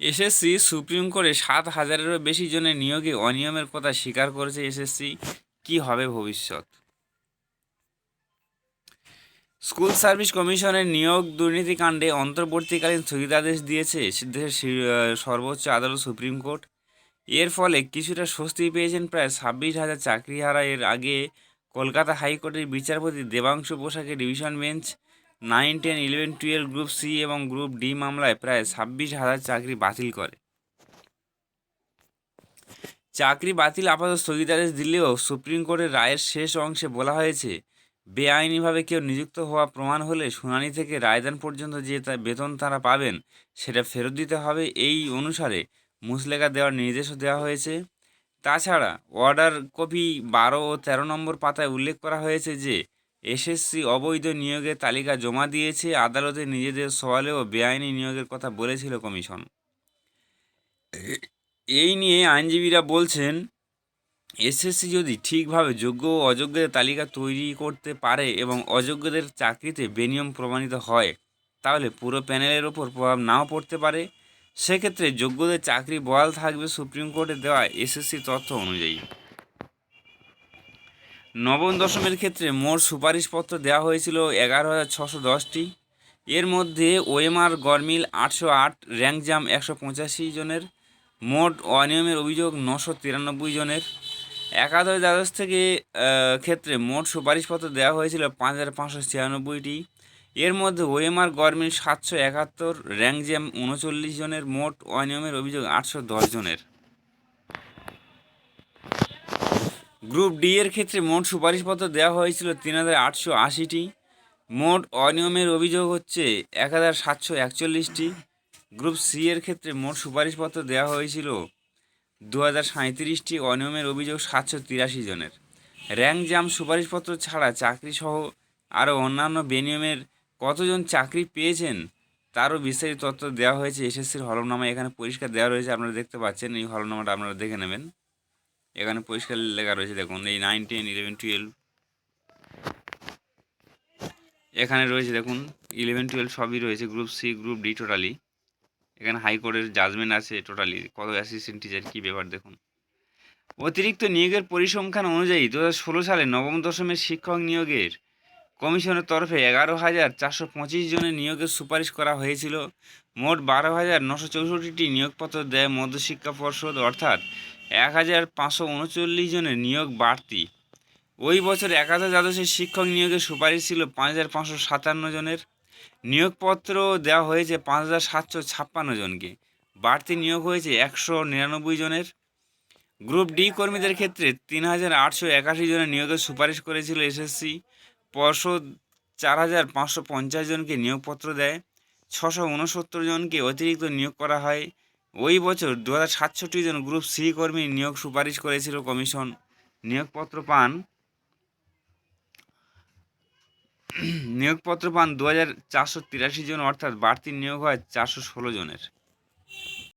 SSC supreme কোর্টে সাত হাজারেরও বেশি জনের নিয়োগে অনিয়মের কথা স্বীকার করেছে এসএসসি। কি হবে ভবিষ্যৎ? স্কুল সার্ভিস কমিশনের নিয়োগ দুর্নীতিকাণ্ডে অন্তর্বর্তীকালীন স্থগিতাদেশ দিয়েছে দেশের সর্বোচ্চ আদালত সুপ্রিম কোর্ট। এর ফলে কিছুটা স্বস্তি পেয়েছেন প্রায় ছাব্বিশ হাজার চাকরিহারা। এর আগে কলকাতা হাইকোর্টের বিচারপতি দেবাংশু পোশাকের division bench nine, ten, eleven, twelve, group C এবং গ্রুপ ডি মামলায় প্রায় ছাব্বিশ হাজার চাকরি বাতিল করে। চাকরি বাতিল আপাতত স্থগিতাদেশ দিলেও সুপ্রিম কোর্টের রায়ের শেষ অংশে বলা হয়েছে, বেআইনিভাবে কেউ নিযুক্ত হওয়া প্রমাণ হলে শুনানি থেকে রায়দান পর্যন্ত যে বেতন তারা পাবেন, সেটা ফেরত দিতে হবে এই অনুসারে মুসলেখা দেওয়ার নির্দেশও দেওয়া হয়েছে। তাছাড়া অর্ডার কপি বারো ও তেরো নম্বর পাতায় উল্লেখ করা হয়েছে যে এসএসসি অবৈধ নিয়োগের তালিকা জমা দিয়েছে। আদালতে নিজেদের সওয়ালেও বেআইনি নিয়োগের কথা বলেছিল কমিশন। এই নিয়ে আইনজীবীরা বলছেন, এসএসসি যদি ঠিকভাবে যোগ্য ও অযোগ্যদের তালিকা তৈরি করতে পারে এবং অযোগ্যদের চাকরিতে বেনিয়ম প্রমাণিত হয়, তাহলে পুরো প্যানেলের ওপর প্রভাব নাও পড়তে পারে। সেক্ষেত্রে যোগ্যদের চাকরি বহাল থাকবে সুপ্রিম কোর্টে দেওয়া এসএসসি তথ্য অনুযায়ী। নবম দশমের ক্ষেত্রে মোট সুপারিশপত্র দেওয়া হয়েছিল এগারো হাজার ছশো দশটি। এর মধ্যে ওএমআর গরমিল আটশো আট র্যাঙ্ক জাম একশো পঁচাশি জনের, মোট অনিয়মের অভিযোগ নশো তিরানব্বই জনের। একাদশ দ্বাদশ থেকে ক্ষেত্রে মোট সুপারিশপত্র দেওয়া হয়েছিল পাঁচ হাজার পাঁচশো ছিয়ানব্বইটি। এর মধ্যে ওএমআর গরমিল সাতশো একাত্তর র্যাঙ্ক জ্যাম উনচল্লিশ জনের, মোট অনিয়মের অভিযোগ আটশো দশ জনের। গ্রুপ ডি এর ক্ষেত্রে মোট সুপারিশপত্র দেওয়া হয়েছিল তিন হাজার আটশো আশিটি। মোট অনিয়মের অভিযোগ হচ্ছে এক হাজার সাতশো একচল্লিশটি। গ্রুপ সি এর ক্ষেত্রে মোট সুপারিশপত্র দেওয়া হয়েছিল দু হাজার সাঁত্রিশটি অনিয়মের অভিযোগ সাতশো তিরাশি জনের। র্যাঙ্ক জাম সুপারিশপত্র ছাড়া চাকরি সহ আরও অন্যান্য বেনিয়মের কতজন চাকরি পেয়েছেন তারও বিস্তারিত তথ্য দেওয়া হয়েছে এসএসসির হলফনামা এখানে পরিষ্কার দেওয়া রয়েছে, আপনারা দেখতে পাচ্ছেন। এই হলফনামাটা আপনারা দেখে নেবেন। এখানে পরিষ্কার লেখা রয়েছে, দেখুন, এই নাইন টেন ইলেভেন টুয়েলভ এখানে রয়েছে, দেখুন ইলেভেন টুয়েলভ সবই রয়েছে group C group D totally এখানে হাইকোর্টের জাজমেন্ট আছে টোটালি কত অ্যাসিস্ট্যান্ট টিচার কী ব্যাপার, দেখুন। অতিরিক্ত নিয়োগের পরিসংখ্যান অনুযায়ী দু হাজার ষোলো সালে নবম, দশমের শিক্ষক নিয়োগের কমিশনের তরফে এগারো হাজার চারশো পঁচিশ জনের নিয়োগের সুপারিশ করা হয়েছিল। মোট বারো হাজার নশো চৌষট্টিটি নিয়োগপত্র দেয় মধ্যশিক্ষা পর্ষদ, অর্থাৎ এক হাজার পাঁচশো উনচল্লিশ জনের নিয়োগ বাড়তি। ওই বছর একাদশ দ্বাদশের শিক্ষক নিয়োগের সুপারিশ ছিল পাঁচ হাজার পাঁচশো সাতান্ন জনের। নিয়োগপত্র দেওয়া হয়েছে পাঁচ হাজার সাতশো ছাপ্পান্ন জনকে। বাড়তি নিয়োগ হয়েছে একশো নিরানব্বই জনের। গ্রুপ ডি কর্মীদের ক্ষেত্রে তিন হাজার আটশো একাশি জনের নিয়োগের সুপারিশ করেছিল এসএসসি। পর্ষদ চার হাজার পাঁচশো পঞ্চাশ জনকে নিয়োগপত্র দেয়। ছশো উনসত্তর জনকে অতিরিক্ত নিয়োগ করা হয়। ওই বছর দু হাজার সাতষট্টি জন গ্রুপ সি কর্মী নিয়োগ সুপারিশ করেছিল কমিশন। নিয়োগপত্র পান। নিয়োগপত্র পান দু হাজার চারশো তিরাশি জন, অর্থাৎ বাড়তি নিয়োগ হয় চারশো ষোলো জনের।